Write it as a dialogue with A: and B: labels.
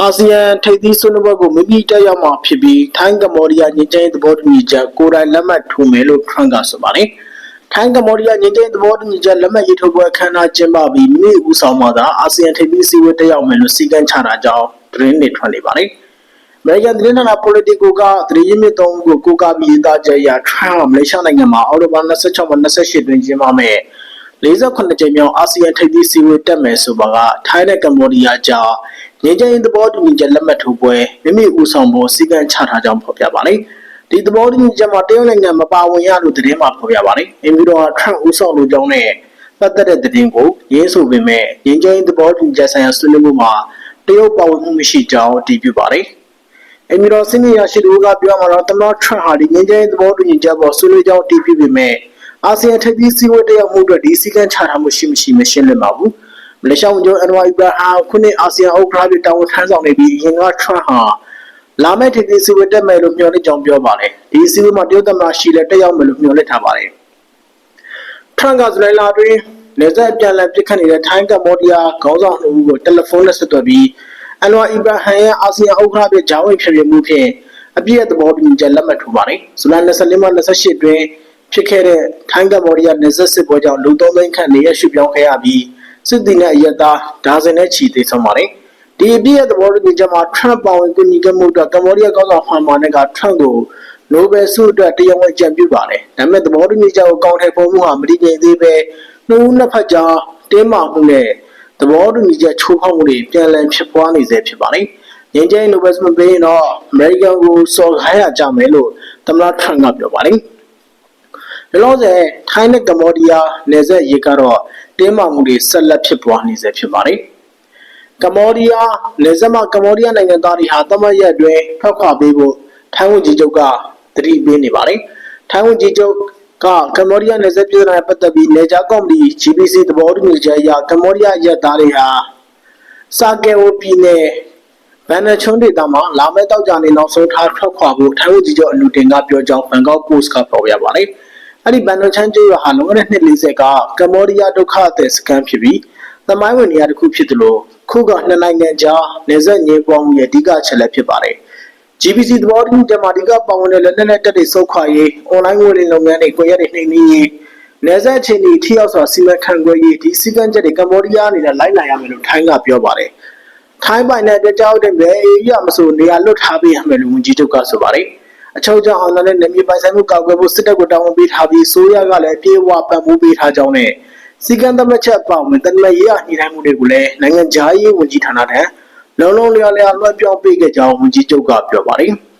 A: အာဆီယံထိပ်သီးဆွေးနွေးပွဲကိုမိမိတက်ရောက်မှာဖြစ်ပြီးထိုင်းကမ္ဘောဒီးယားငြိမ်းချမ်းရေးသဘောတူညီချက်ကိုယ်တိုင်လက်မှတ်ထိုးမယ်လို့ထရန့်ကဆိုပါတယ်။ထိုင်းကမ္ဘောဒီးယားငြိမ်းချမ်းရေးသဘောတူညီချက်လက်မှတ်ရေးထိုးပွဲအခမ်းအနားကျင်းပပြီးမိမိဦးဆောင်မှသာအာဆီယံထိပ်သီးစည်းဝေးတက်ရောက်မယ်လို့စီကံချတာကြောင့်သတင်းတွေထွက်နေပါတယ်။အမေရိကန်သတင်းဌာန Politico ကသတင်းရင်းမြစ်သုံးခုကိုကိုးကားပြီးရေးသားချက်အရထရန့်ကမလေးရှားနိုင်ငံမှာအောက်တိုဘာ26မှ28တွင်ကျင်းပမယ်48ကြိမ်မြောက်အာဆီယံထိပ်သီးစည်းဝေးတက်မယ်ဆိုပါကထိုင်းနဲ့ကမ္ဘောဒီးယားကြား ငြိမ်းချမ်းရေးသဘောတူညီချက်လက်မှတ်ထိုးပွဲမိမိဦးဆောင်ဖို့စီကံချထားကြောင်းဖော်ပြပါတယ်ဒီသဘောတူညီချက်မှာတရုတ်နိုင်ငံမပါဝင်ရလို့သတင်းမှာဖော်ပြပါတယ်အင်ဗီတော်ထရန့်ဦးဆောင်လို့ကြောင်းနဲ့ပတ်သက်တဲ့သတင်းကိုရင်းဆိုပေမဲ့ငြိမ်းချမ်းရေးသဘောတူညီချက်ဆိုင်ရာဆွေးနွေးမှုမှာတရုတ်ပါဝင်မှုမရှိကြောင်းအတည်ပြုပါတယ်အမီတော်စင်းရရှိသူကပြောမှာတော့တမန်ထရန့်ဟာဒီငင်းကျင်းသဘောတူညီချက်ပေါ်ဆွေးနွေးကြောင်းတည်ပြုပေမဲ့အာဆီယံထိပ်သီးစည်းဝေးတက်ရောက်မှုအတွက်ဒီစည်းကမ်းချထားမှုရှိမရှိမရှင်းလင်းပါဘူး မလေးရှားဝန်ကြီးအန်ဝါအီဘရာဟမ်ခုနှစ်အာဆီယံဥက္ကဋ္ဌတွေတာဝန်ထမ်းဆောင်နေပြီးအရင်ကထရန့်ဟာလာမယ့်ထိပ်သီးစည်းဝေးတက်မယ်လို့မျှော်လင့်ကြောင်းပြောပါတယ်ဒီစည်းဝေးမှာတရုတ်သမ္မတရှီလည်းတက်ရောက်မယ်လို့မျှော်လင့်ထားပါတယ်ထရန့်ကဇူလိုင်လအတွင်းနေဆက်ပြန်လည်ပြစ်ခတ်နေတဲ့ထိုင်းကမ္ဘောဒီးယားခေါင်းဆောင်နှစ်ဦးကိုတယ်လီဖုန်းနဲ့ဆက်သွယ်ပြီးအန်ဝါအီဘရာဟမ်ရဲ့အာဆီယံဥက္ကဋ္ဌဖြစ်ဂျာဝင်ဖြစ်ပြမှုဖြင့်အပြည့်အသဘောတူညီချက်လက်မှတ်ထိုးပါတယ်။ဇူလိုင်24မှ28တွင်ဖြစ်ခဲ့တဲ့ထိုင်းကမ္ဘောဒီးယားနယ်စပ်စစ်ပွဲကြောင့်လူသုံးသိန်းခန့်နေရရှိပြောင်းခဲ့ရပြီး စစ်တီနဲ့အရက်သားဒါဇင်နဲ့ချီသေးဆုံးပါတယ်။ဒီအပြည့်အသဘောတူညီချက်မှာထရန့်ပါဝင်ကူညီခဲ့မှုအတွက်ကမ္ဘောဒီးယားကောင်းဆောင်ဟွန်မာနဲ့ကထရန့်ကိုနိုဘယ်ဆုအတွက်တရားဝင်ကြံပြုပါတယ်။ဒါပေမဲ့သဘောတူညီချက်ကိုကောင်းထည်ဖော်မှုဟာမတည်ငြိမ်သေးပဲနှစ်ဦးနှစ်ဖက်ကြားတင်းမာမှုနဲ့သဘောတူညီချက်ချိုးဖောက်မှုတွေပြန်လည်ဖြစ်ပွားနေစေဖြစ်ပါတယ်။ငင်းကျင်းနိုဘယ်စမပေးရင်တော့အမေရိကန်ကိုစော်ခိုင်းရကြမယ်လို့သမ္မတထရန့်ကပြောပါတယ်။ ဒီလိုဆိုထိုင်းနဲ့ကမ္ဘောဒီးယားနယ်စပ်ရေကတော့တင်းမာမှုတွေဆက်လက်ဖြစ်ပွားနေစေဖြစ်ပါတယ်။ကမ္ဘောဒီးယားနယ်စပ်မှာကမ္ဘောဒီးယားနိုင်ငံသားတွေဟာတမတ်ရက်အတွင်းထွက်ခွာပေးဖို့ထိုင်းဝန်ကြီးချုပ်ကတတိပေးနေပါတယ်။ထိုင်းဝန်ကြီးချုပ်ကကမ္ဘောဒီးယားနယ်စပ်ပြည်နယ်ပတ်သက်ပြီးနေဂျာကော်မတီ GBC သဘောတူညီချက်အရကမ္ဘောဒီးယားရက်သားတွေဟာစာကယ်ဝပြည်နယ်ဗန်နချုံဒေသမှာလာမယ့်တောက်ကြနေနောက်ဆုံးထားထွက်ခွာဖို့ထိုင်းဝန်ကြီးချုပ်အလူတင်ကပြောကြောင်းဘန်ကောက်ပို့စ်ကဖော်ပြပါတယ်။ အဲ့ဒီဗန်နချန်ကျေးရွာဟာလွန်ခဲ့တဲ့နှစ်40ကကမ္ဘောဒီးယားဒုက္ခသည်စခန်းဖြစ်ပြီးသမိုင်းဝင်နေရာတစ်ခုဖြစ်သလိုခုကနှစ်နိုင်ငံကြားနေဆက်ငြင်းပွားမှုရဲ့အဓိကချက်လက်ဖြစ်ပါတယ်။ GBC သဘောတူညီချက်မှာဒီကပါဝင်တဲ့လက်နက်နဲ့တက်တွေစုခွာရေးအွန်လိုင်းငွေလိမ်လုပ်ငန်းတွေကိုရက်တွေနှိမ်နင်းရေးနယ်စပ်ချင်းဒီထိရောက်စွာစီမံခန့်ခွဲရေးဒီစီကံချက်တွေကမ္ဘောဒီးယားအနေနဲ့လိုက်နိုင်ရမယ်လို့ထိုင်းကပြောပါတယ်။ထိုင်းပိုင်တဲ့အတွက်ကြောင့်တဲ့ဘယ်အေးရမဆိုနေရာလွတ်ထားပေးရမယ်လို့ဝန်ကြီးချုပ်ကဆိုပါတယ်။ အချုပ်ကြောင့်အောင်တဲ့နေမြေပိုင်ဆိုင်မှုကောက်ွယ်ဖို့စစ်တပ်ကိုတာဝန်ပေးထားပြီးဆိုရကလည်းပြေဝပံ့ပိုးပေးထားကြောင်းနဲ့စီကံသမချက်ပေါင်းတနမရေးအညှိနှိုင်းမှုတွေကိုလည်းနိုင်ငံခြားရေးဝန်ကြီးဌာနထံလုံးလုံးလျော်လျော်လွှဲပြောင်းပေးခဲ့ကြောင်းဝန်ကြီးချုပ်ကပြောပါတယ်။